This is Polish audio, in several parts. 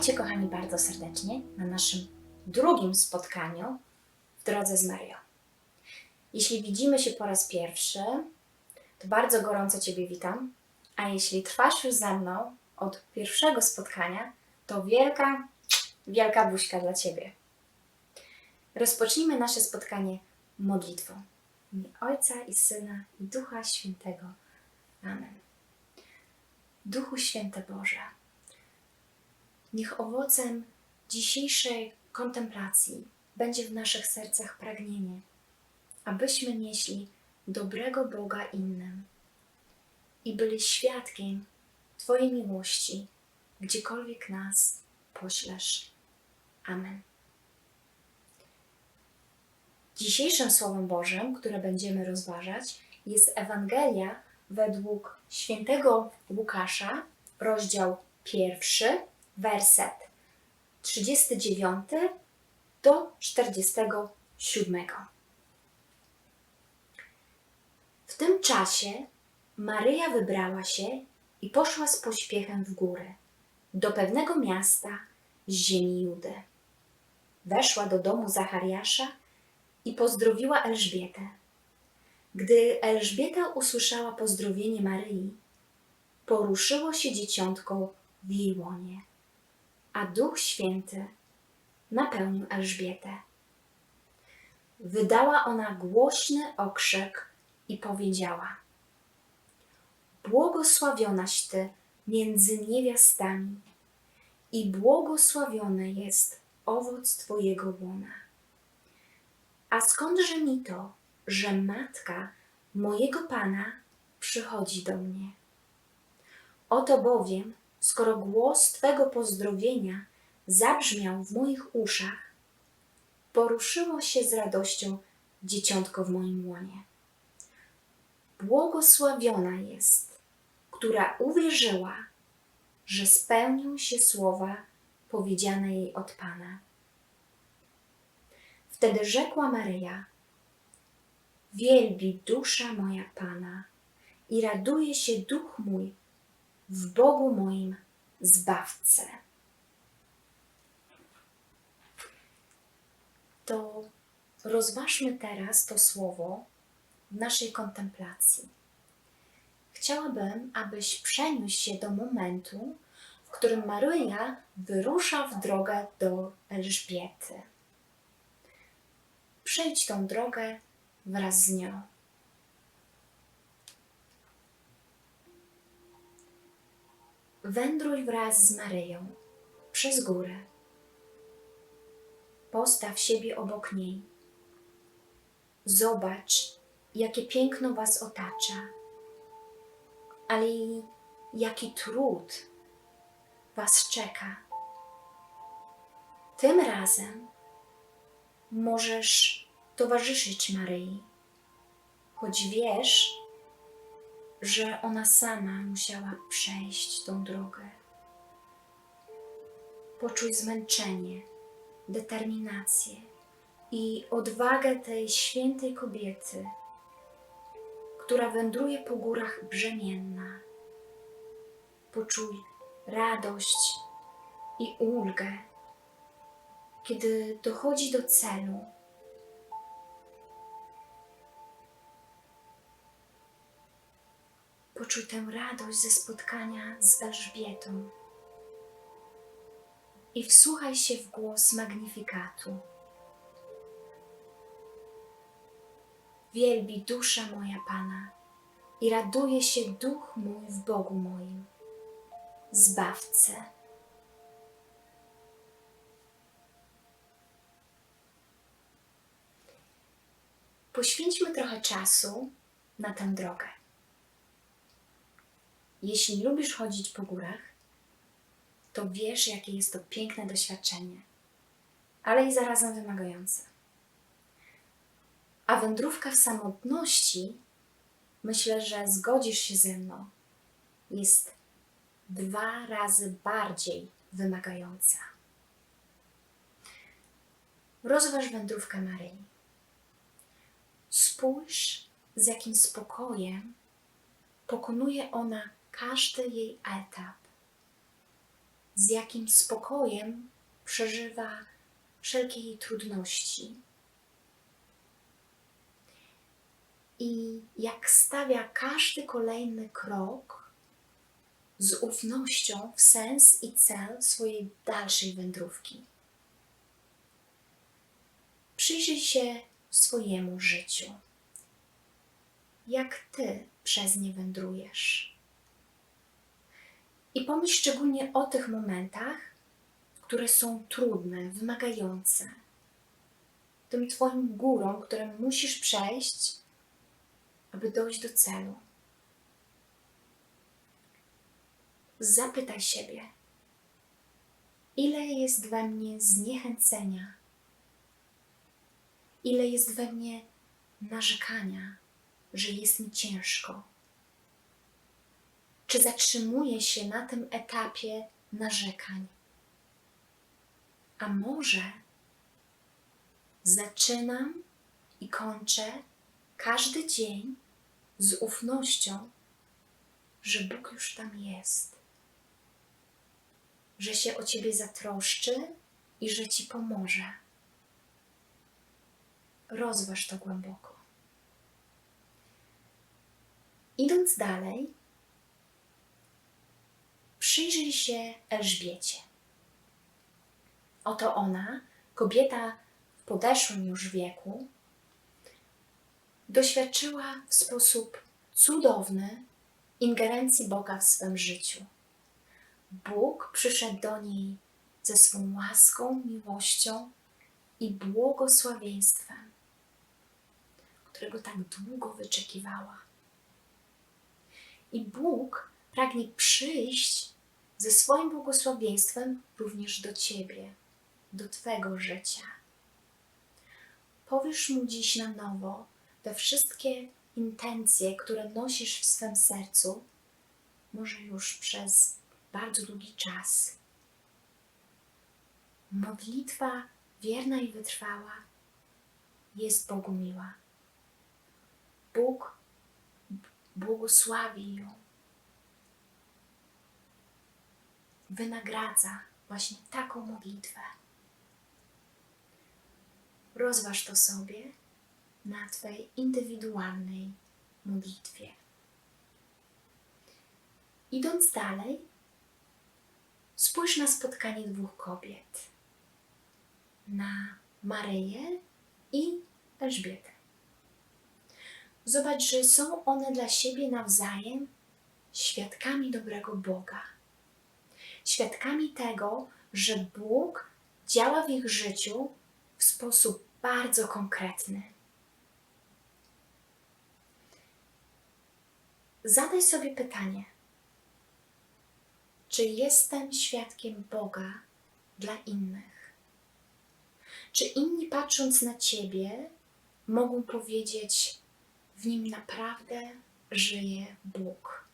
Witajcie, kochani, bardzo serdecznie na naszym drugim spotkaniu w drodze z Marią. Jeśli widzimy się po raz pierwszy, to bardzo gorąco Ciebie witam, a jeśli trwasz już ze mną od pierwszego spotkania, to wielka, wielka buźka dla Ciebie. Rozpocznijmy nasze spotkanie modlitwą. W Ojca i Syna i Ducha Świętego. Amen. Duchu Święty Boże, Niech owocem dzisiejszej kontemplacji będzie w naszych sercach pragnienie, abyśmy nieśli dobrego Boga innym i byli świadkiem Twojej miłości, gdziekolwiek nas poślesz. Amen. Dzisiejszym Słowem Bożym, które będziemy rozważać, jest Ewangelia według świętego Łukasza, rozdział pierwszy, werset 39 do 47. W tym czasie Maryja wybrała się i poszła z pośpiechem w górę, do pewnego miasta z ziemi Judy. Weszła do domu Zachariasza i pozdrowiła Elżbietę. Gdy Elżbieta usłyszała pozdrowienie Maryi, poruszyło się dzieciątko w jej łonie a Duch Święty napełnił Elżbietę. Wydała ona głośny okrzyk i powiedziała: Błogosławionaś Ty między niewiastami, i błogosławiony jest owoc Twojego łona. A skądże mi to, że matka mojego Pana przychodzi do mnie? Oto bowiem skoro głos Twego pozdrowienia zabrzmiał w moich uszach, poruszyło się z radością dzieciątko w moim łonie. Błogosławiona jest, która uwierzyła, że spełnią się słowa powiedziane jej od Pana. Wtedy rzekła Maryja: Wielbi dusza moja Pana i raduje się duch mój w Bogu moim Zbawcę. To rozważmy teraz to słowo w naszej kontemplacji. Chciałabym, abyś przeniósł się do momentu, w którym Maryja wyrusza w drogę do Elżbiety. Przejdź tą drogę wraz z nią. Wędruj wraz z Maryją przez górę. Postaw siebie obok niej. Zobacz, jakie piękno Was otacza, ale i jaki trud Was czeka. Tym razem możesz towarzyszyć Maryi, choć wiesz, że ona sama musiała przejść tą drogę. Poczuj zmęczenie, determinację i odwagę tej świętej kobiety, która wędruje po górach brzemienna. Poczuj radość i ulgę, kiedy dochodzi do celu Poczuj tę radość ze spotkania z Elżbietą i wsłuchaj się w głos magnifikatu. Wielbi dusza moja Pana i raduje się duch mój w Bogu moim, Zbawcę. Poświęćmy trochę czasu na tę drogę. Jeśli lubisz chodzić po górach, to wiesz, jakie jest to piękne doświadczenie, ale i zarazem wymagające. A wędrówka w samotności, myślę, że zgodzisz się ze mną, jest dwa razy bardziej wymagająca. Rozważ wędrówkę Maryi. Spójrz, z jakim spokojem pokonuje ona każdy jej etap. z jakim spokojem przeżywa wszelkie jej trudności. I jak stawia każdy kolejny krok z ufnością w sens i cel swojej dalszej wędrówki. Przyjrzyj się swojemu życiu. Jak ty przez nie wędrujesz? I pomyśl szczególnie o tych momentach, które są trudne, wymagające. Tym Twoim górą, które musisz przejść, aby dojść do celu. Zapytaj siebie, ile jest we mnie zniechęcenia, ile jest we mnie narzekania, że jest mi ciężko. Czy zatrzymuję się na tym etapie narzekań? A może zaczynam i kończę każdy dzień z ufnością, że Bóg już tam jest, że się o Ciebie zatroszczy i że Ci pomoże. Rozważ to głęboko. Idąc dalej, przyjrzyj się Elżbiecie. Oto ona, kobieta w podeszłym już wieku, doświadczyła w sposób cudowny ingerencji Boga w swym życiu. Bóg przyszedł do niej ze swą łaską, miłością i błogosławieństwem, którego tak długo wyczekiwała. I Bóg pragnie przyjść ze swoim błogosławieństwem również do Ciebie, do Twego życia. Powiesz Mu dziś na nowo te wszystkie intencje, które nosisz w swym sercu, może już przez bardzo długi czas. Modlitwa wierna i wytrwała jest Bogu miła. Bóg błogosławi ją. Wynagradza właśnie taką modlitwę. Rozważ to sobie na Twej indywidualnej modlitwie. Idąc dalej, spójrz na spotkanie dwóch kobiet. Na Maryję i Elżbietę. Zobacz, że są one dla siebie nawzajem świadkami dobrego Boga. Świadkami tego, że Bóg działa w ich życiu w sposób bardzo konkretny. Zadaj sobie pytanie: czy jestem świadkiem Boga dla innych? Czy inni patrząc na Ciebie mogą powiedzieć, w nim naprawdę żyje Bóg?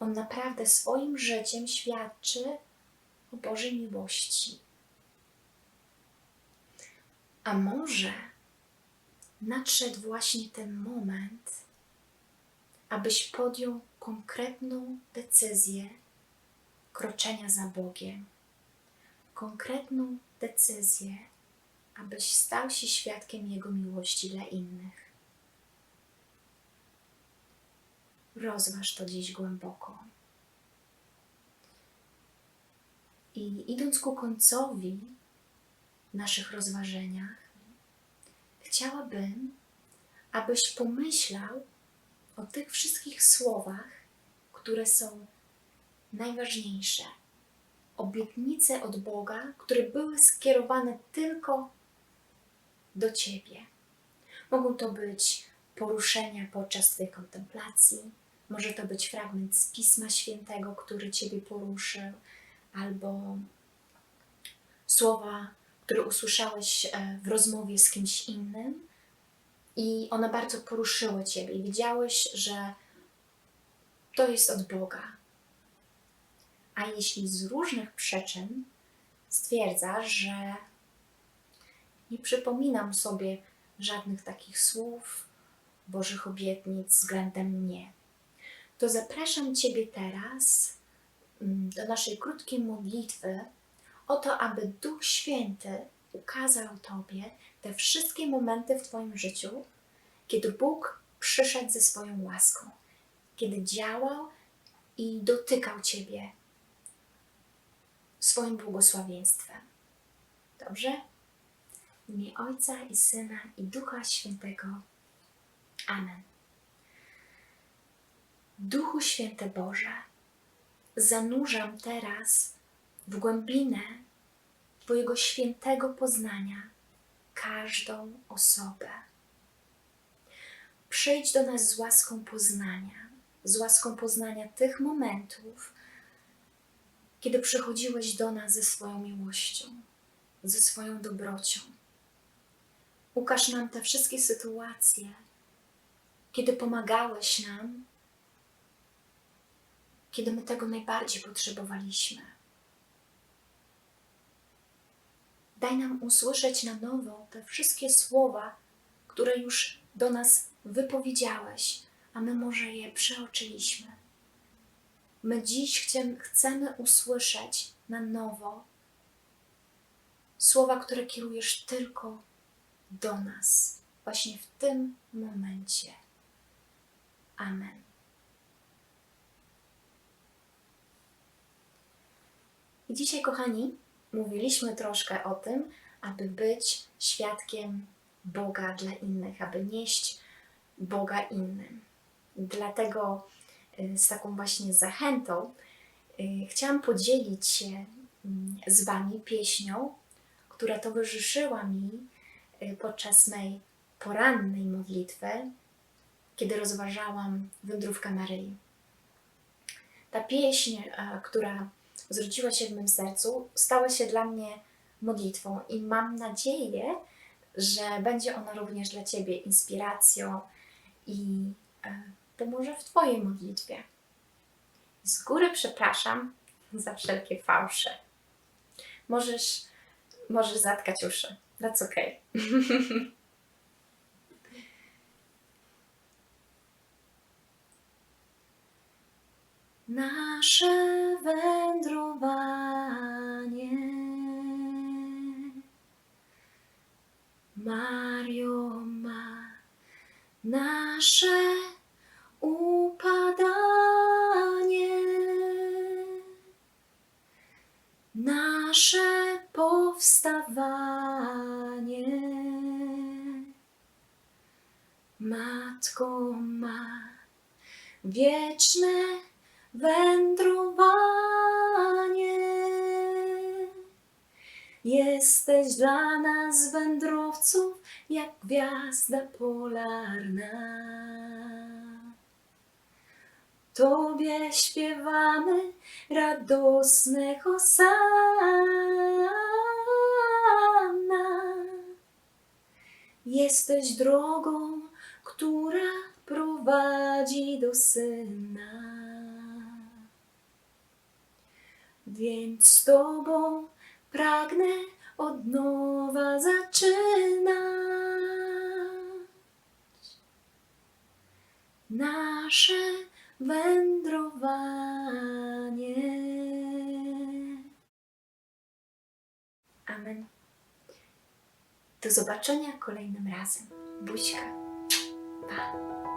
On naprawdę swoim życiem świadczy o Bożej miłości. A może nadszedł właśnie ten moment, abyś podjął konkretną decyzję kroczenia za Bogiem, konkretną decyzję, abyś stał się świadkiem Jego miłości dla innych. Rozważ to dziś głęboko. I idąc ku końcowi naszych rozważeniach, chciałabym, abyś pomyślał o tych wszystkich słowach, które są najważniejsze. Obietnice od Boga, które były skierowane tylko do Ciebie. Mogą to być poruszenia podczas Twojej kontemplacji, może to być fragment z Pisma Świętego, który Ciebie poruszył, albo słowa, które usłyszałeś e, w rozmowie z kimś innym i one bardzo poruszyły Ciebie i widziałeś, że to jest od Boga. A jeśli z różnych przyczyn stwierdzasz, że nie przypominam sobie żadnych takich słów, Bożych obietnic względem mnie, to zapraszam Ciebie teraz mm, do naszej krótkiej modlitwy o to, aby Duch Święty ukazał Tobie te wszystkie momenty w Twoim życiu, kiedy Bóg przyszedł ze swoją łaską, kiedy działał i dotykał Ciebie swoim błogosławieństwem. Dobrze? W imię Ojca i Syna i Ducha Świętego. Amen. Duchu Święty Boże, zanurzam teraz w głębinę Twojego świętego poznania każdą osobę. Przyjdź do nas z łaską poznania, z łaską poznania tych momentów, kiedy przychodziłeś do nas ze swoją miłością, ze swoją dobrocią. Ukaż nam te wszystkie sytuacje, kiedy pomagałeś nam, kiedy my tego najbardziej potrzebowaliśmy. Daj nam usłyszeć na nowo te wszystkie słowa, które już do nas wypowiedziałeś, a my może je przeoczyliśmy. My dziś chcemy, usłyszeć na nowo słowa, które kierujesz tylko do nas, właśnie w tym momencie. Amen. I dzisiaj, kochani, mówiliśmy troszkę o tym, aby być świadkiem Boga dla innych, aby nieść Boga innym. Dlatego y, z taką właśnie zachętą y, chciałam podzielić się mm, z Wami pieśnią, która towarzyszyła mi y, podczas mej porannej modlitwy, kiedy rozważałam wędrówkę Maryi. Ta pieśń, która zwróciła się w mym sercu, stała się dla mnie modlitwą i mam nadzieję, że będzie ona również dla Ciebie inspiracją i e, pomoże w Twojej modlitwie. Z góry przepraszam za wszelkie fałsze. Możesz, możesz zatkać uszy. That's okay. Nasze wędrowanie. Mario ma nasze upadanie. Nasze powstawanie. Matko ma wieczne wędrowanie. Jesteś dla nas wędrowców jak gwiazda polarna. Tobie śpiewamy radosne hosanna. Jesteś drogą, która prowadzi do Syna. Więc z Tobą pragnę od nowa zaczynać nasze wędrowanie. Amen. Do zobaczenia kolejnym razem. Buźka. Pa.